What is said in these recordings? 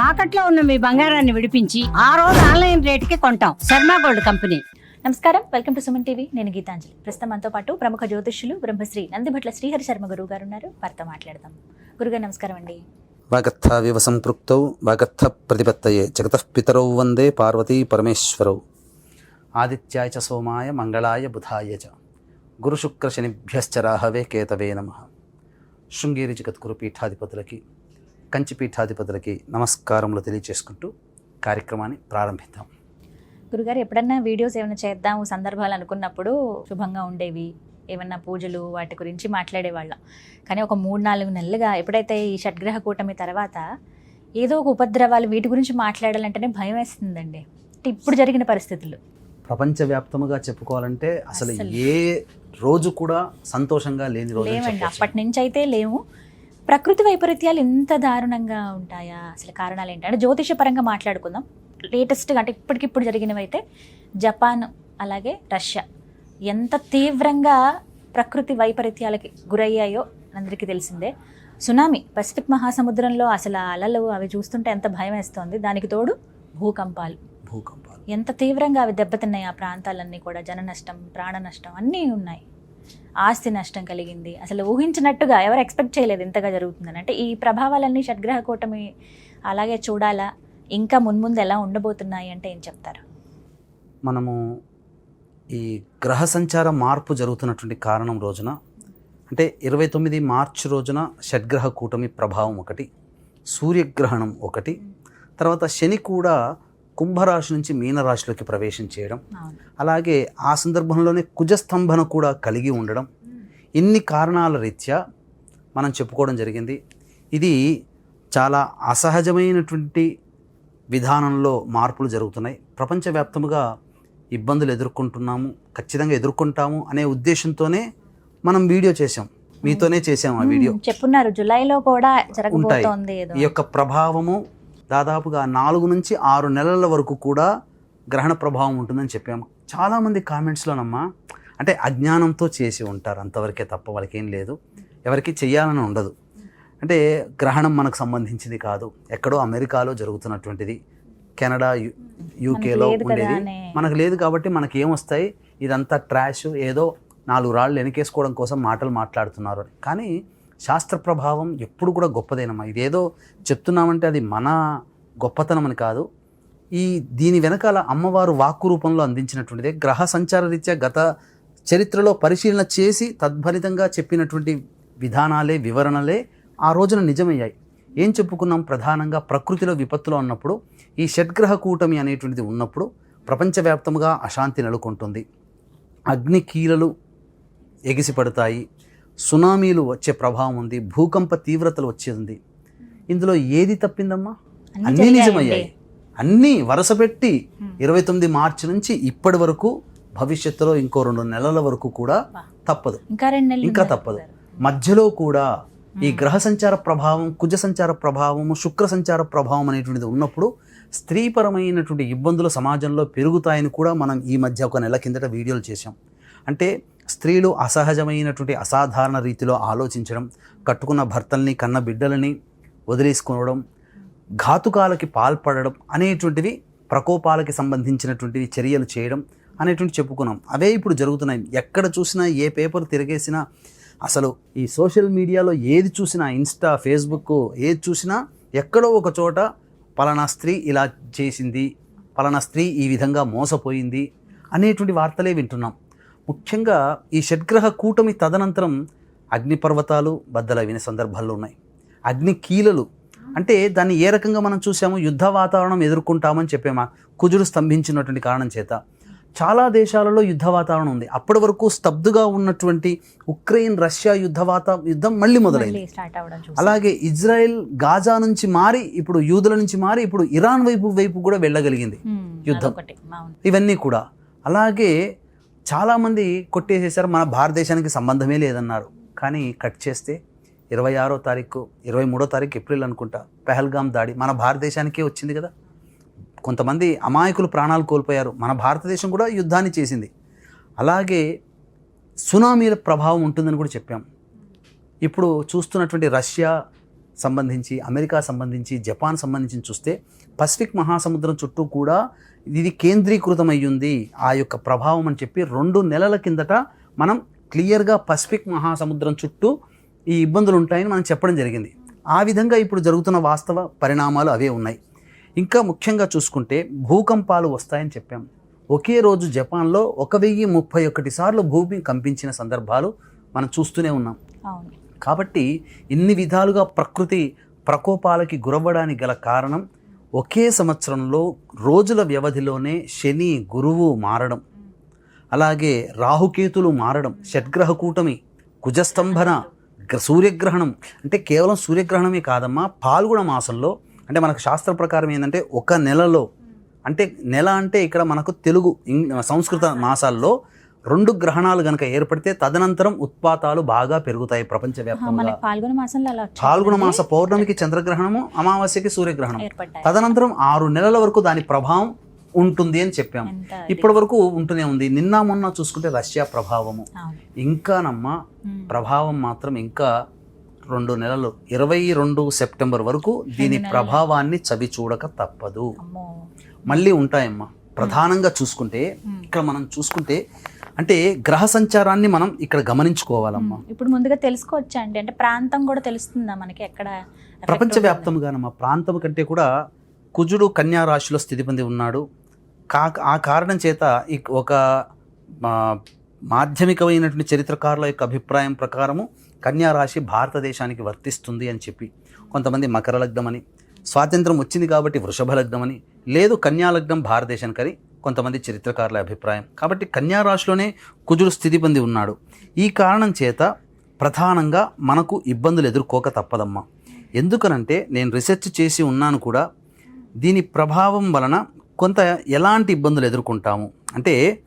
తాకట్లో ఉన్న మీ బంగారాన్ని విడిపించి ఆ రోజు ఆన్లైన్ రేటుకి కొంటాం. Sharma gold company. నమస్కారం. Welcome to Suman TV. నేను గీతాంజలి. ప్రస్తుతం మనతో పాటు ప్రముఖ జ్యోతిష్యులు బ్రహ్మశ్రీ నందిభట్ల శ్రీహరి శర్మ గురువు గారు ఉన్నారు. వారితో మాట్లాడదాం. గురుగారు నమస్కారం అండి. వాగర్థావివ సంపృక్తౌ వాగర్థ ప్రతిపత్తయే. జగతః పితరౌ వందే పార్వతీ పరమేశ్వరౌ. ఆదిత్యాయ చ సోమాయ మంగళాయ బుధాయ చ. గురుశుక్రశనిభ్యశ్చ రాహవే కేతవే నమ. శృంగేరి జగద్గురు పీఠాధిపతులకి కంచి పీఠాధిపతులకి నమస్కారములు తెలియచేసుకుంటూ కార్యక్రమాన్ని ప్రారంభిద్దాం. గురుగారు ఎప్పుడన్నా వీడియోస్ ఏమైనా చేద్దాం సందర్భాలు అనుకున్నప్పుడు శుభంగా ఉండేవి ఏమన్నా పూజలు వాటి గురించి మాట్లాడేవాళ్ళం. కానీ ఒక మూడు నాలుగు నెలలుగా ఎప్పుడైతే ఈ షడ్గ్రహ కూటమి తర్వాత ఏదో ఒక ఉపద్రవాలు వీటి గురించి మాట్లాడాలంటేనే భయం వేస్తుందండి. అంటే ఇప్పుడు జరిగిన పరిస్థితులు. ప్రపంచవ్యాప్తముగా చెప్పుకోవాలంటే అసలు. ఏ రోజు కూడా సంతోషంగా లేని రోజు లేవండి. అప్పటి నుంచి అయితే లేవు. ప్రకృతి వైపరీత్యాలు ఇంత దారుణంగా ఉంటాయా? అసలు కారణాలు ఏంటి? అంటే జ్యోతిష పరంగా మాట్లాడుకుందాం. లేటెస్ట్గా అంటే ఇప్పటికిప్పుడు జరిగినవి అయితే జపాన్ అలాగే రష్యా. ఎంత తీవ్రంగా ప్రకృతి వైపరీత్యాలకి గురయ్యాయో అందరికీ తెలిసిందే. సునామీ పసిఫిక్ మహాసముద్రంలో అసలు అలలు అవి చూస్తుంటే ఎంత భయం వేస్తోంది. దానికి తోడు భూకంపాలు. భూకంపాలు. ఎంత తీవ్రంగా అవి దెబ్బతిన్నాయి ఆ ప్రాంతాలన్నీ కూడా. జన నష్టం ప్రాణ నష్టం అన్నీ ఉన్నాయి. ఆస్తి నష్టం కలిగింది. అసలు ఊహించినట్టుగా ఎవరు ఎక్స్పెక్ట్ చేయలేదు ఇంతగా జరుగుతుందని. అంటే ఈ ప్రభావాలన్నీ షడ్గ్రహ కూటమి అలాగే చూడాలా? ఇంకా మున్ముందు ఎలా ఉండబోతున్నాయి అంటే ఏం చెప్తారు? మనము ఈ గ్రహ సంచార మార్పు జరుగుతున్నటువంటి కారణం రోజున అంటే ఇరవై తొమ్మిది మార్చి రోజున షడ్గ్రహ కూటమి ప్రభావం ఒకటి సూర్యగ్రహణం ఒకటి తర్వాత శని కూడా కుంభరాశి నుంచి మీనరాశిలోకి ప్రవేశం చేయడం అలాగే ఆ సందర్భంలోనే కుజస్తంభన కూడా కలిగి ఉండడం. ఇన్ని కారణాల రీత్యా మనం చెప్పుకోవడం జరిగింది. ఇది చాలా అసహజమైనటువంటి విధానంలో మార్పులు జరుగుతున్నాయి. ప్రపంచవ్యాప్తముగా ఇబ్బందులు ఎదుర్కొంటున్నాము ఖచ్చితంగా ఎదుర్కొంటాము అనే ఉద్దేశంతోనే మనం వీడియో చేసాం మీతోనే చేసాం ఆ వీడియో. చెప్పున్నారు జూలైలో కూడా ఉంటాయి. ఈ యొక్క ప్రభావము దాదాపుగా నాలుగు నుంచి ఆరు నెలల వరకు కూడా గ్రహణ ప్రభావం ఉంటుందని చెప్పాము. చాలామంది కామెంట్స్లోనమ్మా అంటే అజ్ఞానంతో చేసి ఉంటారు అంతవరకే తప్ప వాళ్ళకి ఏం లేదు. ఎవరికి చెయ్యాలని ఉండదు. అంటే గ్రహణం మనకు సంబంధించింది కాదు. ఎక్కడో అమెరికాలో జరుగుతున్నటువంటిది. కెనడా యు- యూకేలో ఉండేది. మనకు లేదు కాబట్టి మనకి ఏమొస్తాయి ఇదంతా ట్రాష్ ఏదో నాలుగు రాళ్ళు వెనకేసుకోవడం కోసం మాటలు మాట్లాడుతున్నారు. అని కానీ శాస్త్ర ప్రభావం ఎప్పుడు కూడా గొప్పదేనమ్మా. ఇదేదో చెప్తున్నామంటే అది మన గొప్పతనం అని కాదు. ఈ దీని వెనకాల అమ్మవారు వాక్కు రూపంలో అందించినటువంటిదే. గ్రహ సంచార రీత్యా గత చరిత్రలో పరిశీలన చేసి తద్భరితంగా చెప్పినటువంటి విధానాలే వివరణలే ఆ రోజున నిజమయ్యాయి. ఏం చెప్పుకున్నాం? ప్రధానంగా ప్రకృతిలో విపత్తులో ఉన్నప్పుడు ఈ షడ్గ్రహ కూటమి అనేటువంటిది ఉన్నప్పుడు ప్రపంచవ్యాప్తంగా అశాంతి నెలకొంటుంది. అగ్ని కీలలు ఎగిసిపడతాయి. సునామీలు వచ్చే ప్రభావం ఉంది భూకంప తీవ్రతలు వచ్చేది ఇందులో ఏది తప్పిందమ్మా అన్నీ. నిజమయ్యాయి అన్నీ వరుస పెట్టి Hmm. ఇరవై తొమ్మిది మార్చి నుంచి ఇప్పటి వరకు భవిష్యత్తులో ఇంకో రెండు నెలల వరకు కూడా. తప్పదు ఇంకా తప్పదు. మధ్యలో కూడా ఈ. గ్రహ సంచార ప్రభావం కుజ సంచార ప్రభావము శుక్ర సంచార ప్రభావం అనేటువంటిది ఉన్నప్పుడు స్త్రీపరమైనటువంటి ఇబ్బందులు సమాజంలో పెరుగుతాయని కూడా మనం ఈ మధ్య ఒక నెల కిందట వీడియోలు చేశాం అంటే స్త్రీలు అసహజమైనటువంటి అసాధారణ రీతిలో ఆలోచించడం కట్టుకున్న భర్తల్ని కన్న బిడ్డలని వదిలేసుకోవడం ఘాతుకాలకి పాల్పడడం అనేటువంటివి ప్రకోపాలకి సంబంధించినటువంటివి చర్యలు చేయడం అనేటువంటి చెప్పుకున్నాం. అవే ఇప్పుడు జరుగుతున్నాయి. ఎక్కడ చూసినా ఏ పేపర్ తిరిగేసినా అసలు ఈ సోషల్ మీడియాలో ఏది చూసినా ఇన్స్టా ఫేస్బుక్ ఏది చూసినా ఎక్కడో ఒక చోట పలానా స్త్రీ ఇలా చేసింది పలానా స్త్రీ ఈ విధంగా మోసపోయింది అనేటువంటి వార్తలే వింటున్నాం. ముఖ్యంగా ఈ షడ్గ్రహ కూటమి తదనంతరం అగ్నిపర్వతాలు బద్దలైన సందర్భాల్లో ఉన్నాయి. అగ్ని కీలలు అంటే దాన్ని ఏ రకంగా మనం చూసాము యుద్ధ వాతావరణం ఎదుర్కొంటామని చెప్పామా కుజుడు స్తంభించినటువంటి కారణం చేత. చాలా దేశాలలో యుద్ధ వాతావరణం ఉంది. అప్పటి వరకు స్తబ్దుగా ఉన్నటువంటి ఉక్రెయిన్ రష్యా యుద్ధ వాత యుద్ధం మళ్ళీ మొదలైంది. అలాగే ఇజ్రాయెల్ గాజా నుంచి మారి ఇప్పుడు యూదుల నుంచి మారి ఇప్పుడు ఇరాన్ వైపు వైపు కూడా వెళ్ళగలిగింది యుద్ధం. ఇవన్నీ కూడా. అలాగే చాలామంది కొట్టేసేసారు మన భారతదేశానికి సంబంధమే లేదన్నారు. కానీ కట్ చేస్తే ఇరవై ఆరో తారీఖు ఇరవై మూడో తారీఖు ఏప్రిల్ అనుకుంటా పెహల్గాం దాడి మన భారతదేశానికే వచ్చింది కదా. కొంతమంది అమాయకులు ప్రాణాలు కోల్పోయారు మన భారతదేశం కూడా యుద్ధాన్ని చేసింది. అలాగే సునామీల ప్రభావం ఉంటుందని కూడా చెప్పాం. ఇప్పుడు చూస్తున్నటువంటి రష్యా సంబంధించి అమెరికా సంబంధించి జపాన్ సంబంధించి చూస్తే పసిఫిక్ మహాసముద్రం చుట్టూ కూడా ఇది కేంద్రీకృతమయ్యింది ఆ యొక్క ప్రభావం అని చెప్పి రెండు నెలల కిందట మనం క్లియర్గా పసిఫిక్ మహాసముద్రం చుట్టూ ఈ ఇబ్బందులు ఉంటాయని మనం చెప్పడం జరిగింది. ఆ విధంగా ఇప్పుడు జరుగుతున్న వాస్తవ పరిణామాలు అవే ఉన్నాయి. ఇంకా ముఖ్యంగా చూసుకుంటే భూకంపాలు వస్తాయని చెప్పాం. ఒకే రోజు జపాన్లో ఒక వెయ్యి ముప్పై ఒకటి సార్లు భూమి కంపించిన సందర్భాలు మనం చూస్తూనే ఉన్నాం. కాబట్టి ఇన్ని విధాలుగా ప్రకృతి ప్రకోపాలకి గురవ్వడానికి గల కారణం ఒకే సంవత్సరంలో రోజుల వ్యవధిలోనే శని గురువు మారడం. అలాగే రాహుకేతులు మారడం షడ్గ్రహ కూటమి కుజస్తంభన గ్ర- సూర్యగ్రహణం. అంటే కేవలం సూర్యగ్రహణమే కాదమ్మా పాల్గొన మాసంలో అంటే మనకు శాస్త్ర ప్రకారం ఏంటంటే ఒక నెలలో అంటే నెల అంటే ఇక్కడ మనకు తెలుగు సంస్కృత మాసాల్లో రెండు గ్రహణాలు కనుక ఏర్పడితే తదనంతరం ఉత్పాతాలు బాగా పెరుగుతాయి ప్రపంచవ్యాప్తంగా. పాల్గొన మాసంలో. పాల్గొన మాస పౌర్ణమికి చంద్రగ్రహణము అమావాస్యకి సూర్యగ్రహణం తదనంతరం ఆరు నెలల వరకు దాని ప్రభావం ఉంటుంది అని చెప్పాం. ఇప్పటి వరకు ఉంటూనే ఉంది. నిన్న మొన్న చూసుకుంటే రష్యా ప్రభావము. ఇంకానమ్మ. ప్రభావం మాత్రం ఇంకా రెండు నెలలు. ఇరవై రెండు సెప్టెంబర్ వరకు దీని ప్రభావాన్ని చవి చూడక తప్పదు. మళ్ళీ ఉంటాయమ్మా. ప్రధానంగా చూసుకుంటే ఇక్కడ మనం చూసుకుంటే అంటే గ్రహ సంచారాన్ని మనం ఇక్కడ గమనించుకోవాలమ్మా. ఇప్పుడు ముందుగా తెలుసుకోవచ్చా అండి? అంటే ప్రాంతం కూడా తెలుస్తుందా మనకి ఎక్కడ ప్రపంచవ్యాప్తంగానమ్మా ప్రాంతం కంటే కూడా కుజుడు కన్యా రాశిలో స్థితి పొంది ఉన్నాడు. కా ఆ కారణం చేత ఒక మాధ్యమికమైనటువంటి చరిత్రకారుల యొక్క అభిప్రాయం ప్రకారము కన్యా రాశి భారతదేశానికి వర్తిస్తుంది అని చెప్పి కొంతమంది మకర లగ్నం అని స్వాతంత్రం వచ్చింది కాబట్టి వృషభ లగ్నం అని లేదు కన్యా లగ్నం భారతదేశానికి అని కొంతమంది చరిత్రకారుల అభిప్రాయం. కాబట్టి కన్యా రాశిలోనే కుజుడు స్థితి పొంది ఉన్నాడు. ఈ కారణం చేత ప్రధానంగా మనకు ఇబ్బందులు ఎదుర్కోక తప్పదమ్మా. ఎందుకనంటే నేను రీసెర్చ్ చేసి ఉన్నాను కూడా. దీని ప్రభావం వలన కొంత ఎలాంటి ఇబ్బందులు ఎదుర్కొంటాము? అంటే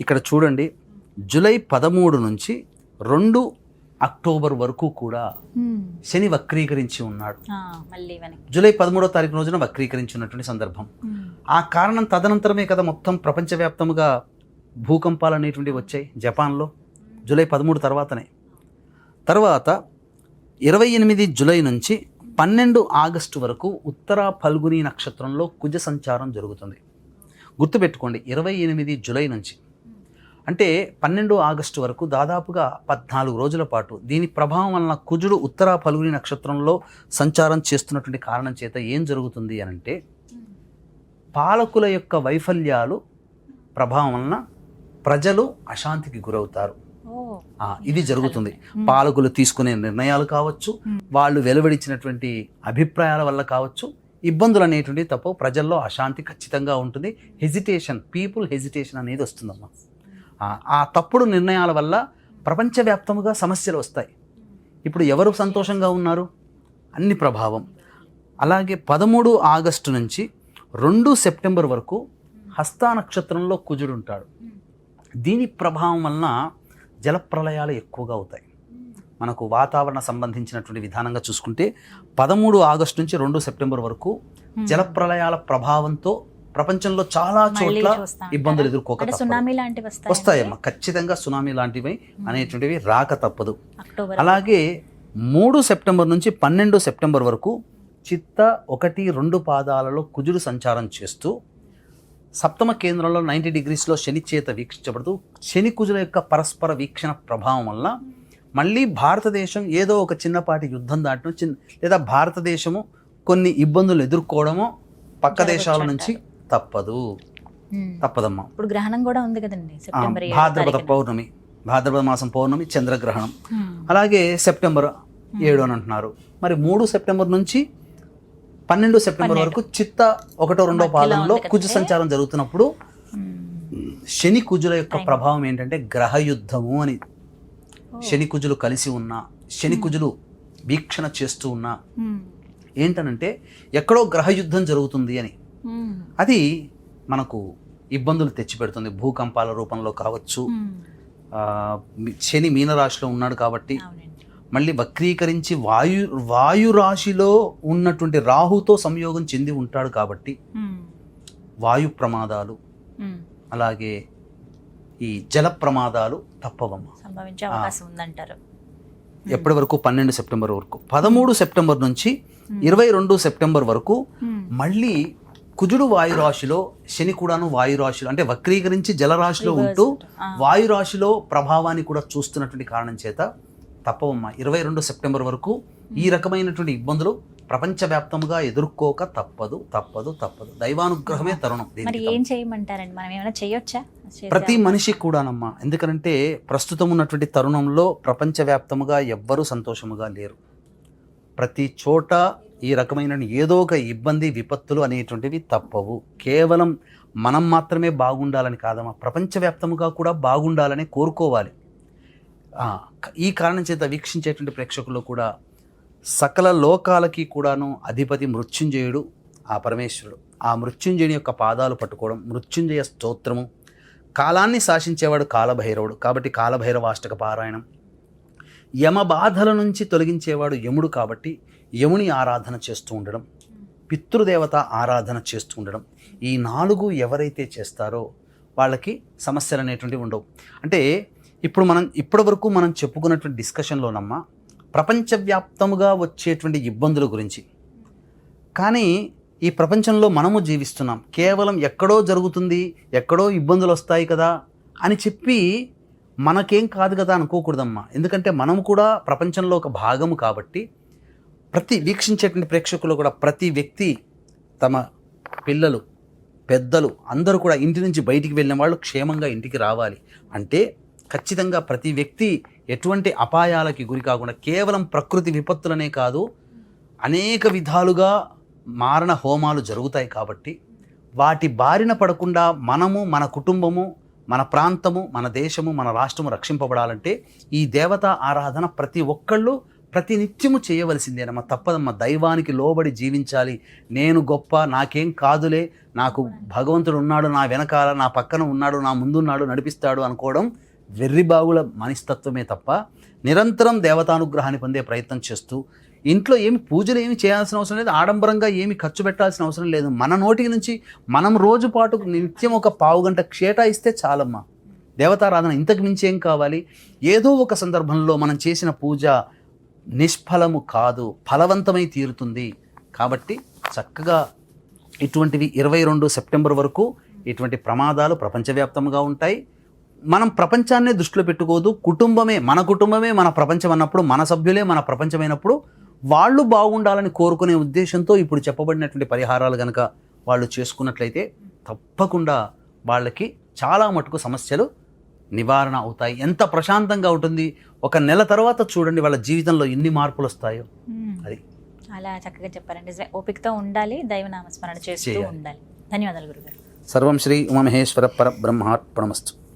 ఇక్కడ చూడండి. జూలై పదమూడు నుంచి రెండు అక్టోబర్ వరకు కూడా. శని వక్రీకరించి ఉన్నాడు. జూలై పదమూడో తారీఖు రోజున వక్రీకరించి ఉన్నటువంటి సందర్భం. ఆ కారణం తదనంతరమే కదా మొత్తం ప్రపంచవ్యాప్తంగా భూకంపాలు అనేటువంటివి వచ్చాయి జపాన్లో జూలై పదమూడు తర్వాతనే. తర్వాత ఇరవై ఎనిమిది జూలై నుంచి పన్నెండు ఆగస్టు వరకు ఉత్తర ఫల్గుని నక్షత్రంలో కుజ సంచారం జరుగుతుంది. గుర్తుపెట్టుకోండి ఇరవై ఎనిమిది జూలై నుంచి. అంటే పన్నెండు ఆగస్టు వరకు దాదాపుగా పద్నాలుగు రోజుల పాటు దీని ప్రభావం వలన కుజుడు ఉత్తర ఫల్గుని నక్షత్రంలో సంచారం చేస్తున్నటువంటి కారణం చేత ఏం జరుగుతుంది అని అంటే పాలకుల యొక్క వైఫల్యాలు ప్రభావం వలన ప్రజలు అశాంతికి గురవుతారు. ఇది జరుగుతుంది. పాలకులు తీసుకునే నిర్ణయాలు కావచ్చు వాళ్ళు వెలువడించినటువంటి అభిప్రాయాల వల్ల కావచ్చు ఇబ్బందులు అనేటువంటివి తప్ప ప్రజల్లో అశాంతి ఖచ్చితంగా ఉంటుంది. హెజిటేషన్ పీపుల్ హెజిటేషన్ అనేది వస్తుందమ్మా. ఆ, ఆ తప్పుడు నిర్ణయాల వల్ల ప్రపంచవ్యాప్తముగా సమస్యలు వస్తాయి. ఇప్పుడు ఎవరు సంతోషంగా ఉన్నారు? అన్ని ప్రభావం. అలాగే పదమూడు ఆగస్టు నుంచి రెండు సెప్టెంబర్ వరకు హస్తా నక్షత్రంలో కుజుడు ఉంటాడు. దీని ప్రభావం వలన జలప్రలయాలు ఎక్కువగా అవుతాయి. మనకు వాతావరణ సంబంధించినటువంటి విధానంగా చూసుకుంటే పదమూడు ఆగస్టు నుంచి రెండు సెప్టెంబర్ వరకు జలప్రలయాల ప్రభావంతో ప్రపంచంలో చాలా చోట్ల ఇబ్బందులు? ఎదుర్కోక వస్తాయమ్మా. ఖచ్చితంగా సునామీ లాంటివి అనేటువంటివి రాక తప్పదు. అలాగే మూడు సెప్టెంబర్ నుంచి పన్నెండు సెప్టెంబర్ వరకు చిత్త ఒకటి రెండు పాదాలలో కుజుడు సంచారం చేస్తూ సప్తమ కేంద్రంలో నైంటీ డిగ్రీస్లో శని చేత వీక్షించబడుతూ శని కుజుల యొక్క పరస్పర వీక్షణ ప్రభావం వల్ల మళ్ళీ భారతదేశం ఏదో ఒక చిన్నపాటి యుద్ధం దాటడం చిన్న లేదా భారతదేశము కొన్ని ఇబ్బందులు ఎదుర్కోవడమో పక్క దేశాల నుంచి తప్పదు. తప్పదమ్మా ఇప్పుడు గ్రహణం కూడా ఉంది కదండి భాద్రపద. పౌర్ణమి భాద్రపద మాసం పౌర్ణమి చంద్రగ్రహణం. అలాగే సెప్టెంబర్ ఏడు అని అంటున్నారు మరి మూడు సెప్టెంబర్ నుంచి పన్నెండు సెప్టెంబర్ వరకు చిత్త ఒకటో రెండో పాదంలో కుజ. సంచారం జరుగుతున్నప్పుడు ఉమ్. శని కుజుల యొక్క ప్రభావం ఏంటంటే గ్రహ యుద్ధము అని శని కుజులు కలిసి ఉన్నా శని కుజులు వీక్షణ చేస్తూ ఉన్నా. ఉమ్. ఏంటనంటే ఎక్కడో గ్రహ యుద్ధం జరుగుతుంది అని. అది మనకు ఇబ్బందులు తెచ్చిపెడుతుంది. భూకంపాల రూపంలో కావచ్చు. శని మీనరాశిలో ఉన్నాడు కాబట్టి మళ్ళీ వక్రీకరించి వాయు వాయు రాశిలో ఉన్నటువంటి రాహుతో సంయోగం చెంది ఉంటాడు కాబట్టి ఉమ్. వాయు ప్రమాదాలు ఉమ్. అలాగే ఈ జల ప్రమాదాలు తప్పవమ్మ. సంభవించే అవకాశం ఉందంటారు. ఎప్పటి వరకు పన్నెండు సెప్టెంబర్ వరకు. పదమూడు సెప్టెంబర్ నుంచి ఇరవై రెండు సెప్టెంబర్ వరకు Hmm. మళ్ళీ కుజుడు వాయురాశిలో శని కూడాను వాయురాశిలో అంటే వక్రీకరించి జలరాశిలో ఉంటూ వాయురాశిలో ప్రభావాన్ని కూడా చూస్తున్నటువంటి కారణం చేత తప్పవమ్మా. ఇరవై రెండు సెప్టెంబర్ వరకు ఈ రకమైనటువంటి ఇబ్బందులు ప్రపంచవ్యాప్తంగా ఎదుర్కోక తప్పదు తప్పదు తప్పదు. దైవానుగ్రహమే తరుణం మరి ఏం చేయమంటారండి? మనం ఏమైనా చేయొచ్చా? ప్రతి మనిషి కూడానమ్మా. ఎందుకంటే ప్రస్తుతం ఉన్నటువంటి తరుణంలో ప్రపంచవ్యాప్తముగా ఎవ్వరూ సంతోషముగా లేరు. ప్రతి చోట ఈ రకమైన ఏదో ఒక ఇబ్బంది విపత్తులు అనేటువంటివి తప్పవు. కేవలం మనం మాత్రమే బాగుండాలని కాదమ్మా. ప్రపంచవ్యాప్తముగా కూడా బాగుండాలని కోరుకోవాలి. ఈ కారణం చేత వీక్షించేటువంటి ప్రేక్షకులు కూడా సకల లోకాలకి కూడాను అధిపతి మృత్యుంజయుడు ఆ పరమేశ్వరుడు. ఆ మృత్యుంజయుని యొక్క పాదాలు పట్టుకోవడం మృత్యుంజయ స్తోత్రము కాలాన్ని శాసించేవాడు కాలభైరవుడు. కాబట్టి కాలభైరవాష్టక పారాయణం. యమ బాధల నుంచి తొలగించేవాడు యముడు కాబట్టి యముని ఆరాధన చేస్తూ ఉండడం పితృదేవత ఆరాధన చేస్తూ ఉండడం. ఈ నాలుగు ఎవరైతే చేస్తారో వాళ్ళకి సమస్యలు అనేటువంటివి ఉండవు. అంటే ఇప్పుడు మనం ఇప్పటి వరకు మనం చెప్పుకున్నటువంటి డిస్కషన్లోనమ్మా ప్రపంచవ్యాప్తముగా వచ్చేటువంటి ఇబ్బందుల గురించి. కానీ ఈ ప్రపంచంలో మనము జీవిస్తున్నాం. కేవలం ఎక్కడో జరుగుతుంది ఎక్కడో ఇబ్బందులు వస్తాయి కదా అని చెప్పి మనకేం కాదు కదా అనుకోకూడదమ్మా. ఎందుకంటే మనం కూడా ప్రపంచంలో ఒక భాగము కాబట్టి ప్రతి వీక్షించేటువంటి ప్రేక్షకులు కూడా ప్రతి వ్యక్తి తమ పిల్లలు పెద్దలు అందరూ కూడా ఇంటి నుంచి బయటికి వెళ్ళిన వాళ్ళు క్షేమంగా ఇంటికి రావాలి. అంటే ఖచ్చితంగా ప్రతి వ్యక్తి ఎటువంటి అపాయాలకి గురి కాకుండా కేవలం ప్రకృతి విపత్తులనే కాదు అనేక విధాలుగా మారణ హోమాలు జరుగుతాయి కాబట్టి వాటి బారిన పడకుండా మనము మన కుటుంబము మన ప్రాంతము మన దేశము మన రాష్ట్రము రక్షింపబడాలంటే ఈ దేవతా ఆరాధన ప్రతి ఒక్కళ్ళు ప్రతి నిత్యము చేయవలసిందేనమ్మా తప్పదమ్మా దైవానికి లోబడి జీవించాలి. నేను గొప్ప నాకేం కాదులే. నాకు భగవంతుడు ఉన్నాడు నా వెనకాల నా పక్కన ఉన్నాడు నా ముందున్నాడు నడిపిస్తాడు అనుకోవడం వెర్రిబాగుల మనస్తత్వమే తప్ప నిరంతరం దేవతానుగ్రహాన్ని పొందే ప్రయత్నం చేస్తూ ఇంట్లో ఏమి పూజలు ఏమి చేయాల్సిన అవసరం లేదు ఆడంబరంగా ఏమి ఖర్చు పెట్టాల్సిన అవసరం లేదు. మన నోటికి నుంచి మనం రోజు పాటు నిత్యం ఒక పావు గంట కేటాయిస్తే చాలమ్మా. దేవతారాధన ఇంతకు మించి ఏం కావాలి? ఏదో ఒక సందర్భంలో మనం చేసిన పూజ నిష్ఫలము కాదు ఫలవంతమై తీరుతుంది. కాబట్టి చక్కగా ఇటువంటివి ఇరవై రెండు సెప్టెంబర్ వరకు ఇటువంటి ప్రమాదాలు ప్రపంచవ్యాప్తంగా ఉంటాయి. మనం ప్రపంచాన్నే దృష్టిలో పెట్టుకోదు కుటుంబమే మన కుటుంబమే మన ప్రపంచం అన్నప్పుడు మన సభ్యులే మన ప్రపంచమైనప్పుడు వాళ్ళు బాగుండాలని కోరుకునే ఉద్దేశంతో ఇప్పుడు చెప్పబడినటువంటి పరిహారాలు కనుక వాళ్ళు చేసుకున్నట్లయితే తప్పకుండా వాళ్ళకి చాలా మటుకు సమస్యలు నివారణ అవుతాయి. ఎంత ప్రశాంతంగా ఉంటుంది. ఒక నెల తర్వాత చూడండి వాళ్ళ జీవితంలో ఎన్ని మార్పులు వస్తాయో. అది. అలా చక్కగా చెప్పారండి. ఓపికతో ఉండాలి దైవనామస్మరణ చేస్తూ. ఉండాలి. ధన్యవాదాలు గురుగారు. సర్వం శ్రీ ఉమామహేశ్వర పర బ్రహ్మార్పణమస్తు.